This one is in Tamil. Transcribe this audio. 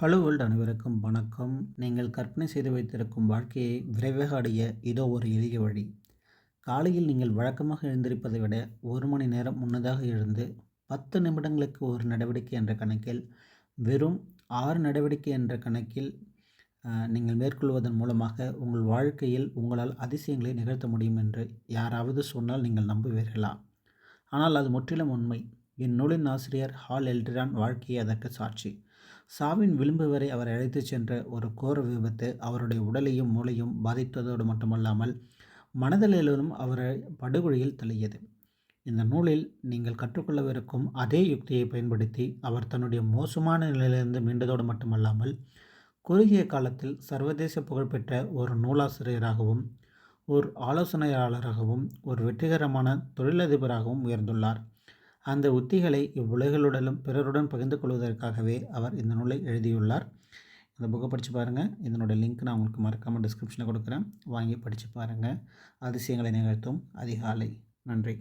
ஹலோ வேர்ல்டு அனைவருக்கும் வணக்கம். நீங்கள் கற்பனை செய்து வைத்திருக்கும் வாழ்க்கையை விரைவாக அடைய இதோ ஒரு எளிய வழி. காலையில் நீங்கள் வழக்கமாக எழுந்திருப்பதை விட ஒரு மணி நேரம் முன்னதாக எழுந்து பத்து நிமிடங்களுக்கு ஒரு நடவடிக்கை என்ற கணக்கில் வெறும் ஆறு நடவடிக்கை என்ற கணக்கில் நீங்கள் மேற்கொள்வதன் மூலமாக உங்கள் வாழ்க்கையில் உங்களால் அதிசயங்களை நிகழ்த்த முடியும் என்று யாராவது சொன்னால் நீங்கள் நம்புவீர்களா? ஆனால் அது முற்றிலும் உண்மை. இந்நூலின் ஆசிரியர் ஹால் எல்டிரான் வாழ்க்கையை அதற்கு சாட்சி. சாவின் விளிம்பு வரை அவர் அழைத்துச் சென்ற ஒரு கோர விபத்து அவருடைய உடலையும் மூளையும் பாதித்ததோடு மட்டுமல்லாமல் மனதளவிலும் அவரை படுகொழியில் தள்ளியது. இந்த நூலில் நீங்கள் கற்றுக்கொள்ளவிருக்கும் அதே யுக்தியை பயன்படுத்தி அவர் தன்னுடைய மோசமான நிலையிலிருந்து மீண்டதோடு மட்டுமல்லாமல் குறுகிய காலத்தில் சர்வதேச புகழ்பெற்ற ஒரு நூலாசிரியராகவும் ஒரு ஆலோசனையாளராகவும் ஒரு வெற்றிகரமான தொழிலதிபராகவும் உயர்ந்துள்ளார். அந்த உத்திகளை இவ்வுலகளுடனும் பிறருடன் பகிர்ந்து கொள்வதற்காகவே அவர் இந்த நூலை எழுதியுள்ளார். இந்த புக்கை படித்து பாருங்கள் இதனோட லிங்க் நான் உங்களுக்கு மறக்காமல் டிஸ்கிரிப்ஷனில் கொடுக்குறேன். வாங்கி படித்து பாருங்கள் அதிசயங்களை நிகழ்த்தும் அதிகாலை. நன்றி.